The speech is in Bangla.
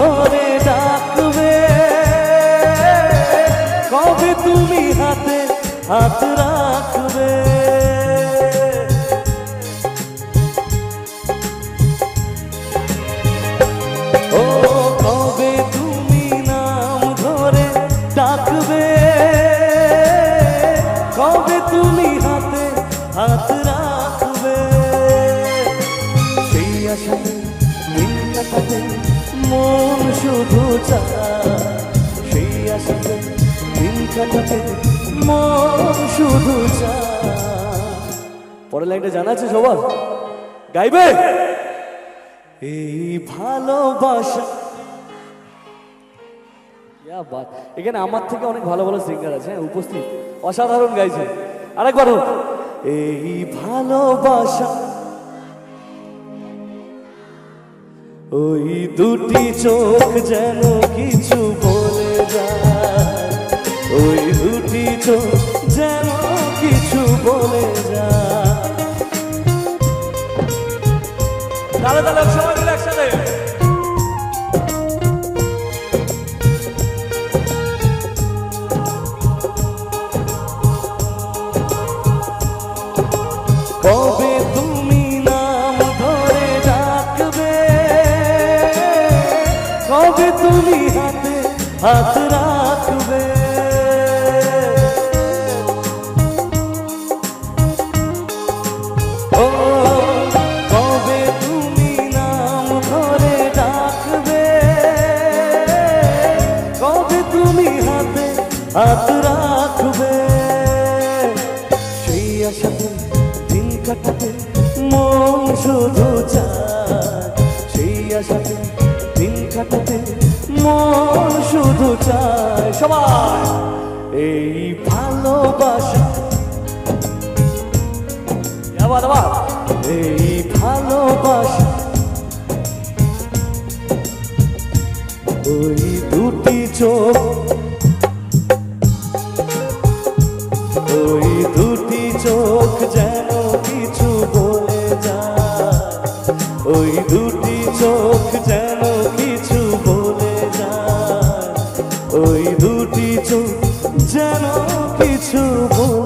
ধরে ডাকবে। কবে তুমি হাতে হাত রাখবে? ও, কবে তুমি নাম ধরে ডাকবে? কবে তুমি হাতে হাত রাখবে? সেই আশাতে দিন কাটাতে মন শুধু সেই আশাতে দিন মন শুধু পরের লাইনটা জানা আছে সবার? গাইবে? এই ভালোবাসা। এখানে আমার থেকে অনেক ভালো ভালো সিঙ্গার আছে হ্যাঁ, উপস্থিত। অসাধারণ গাইছে। আরেকবার। এই ভালোবাসা। ওই দুটি চোখ যেন কিছু বলে যায়। ওই দুটি চোখ যেন কিছু বলে যায়। তাহলে তাহলে সবাই কবে তুমি হাতে হাত রাখবে। ও, কবে তুমি নাম কবে হাতে হাত রাখবে? সেই আশাতে দিন কাটাতে মন শুধু চায়। সেই আশাতে কাটাতে মন শুধু চায় সবাই। এই ভালোবাসা। এই ভালোবাসা। ওই দুটি চোখ। ওই দুটি চোখ যেন কিছু বলে যায়। ওই দুটি চোখ যেন যেন কিছু বল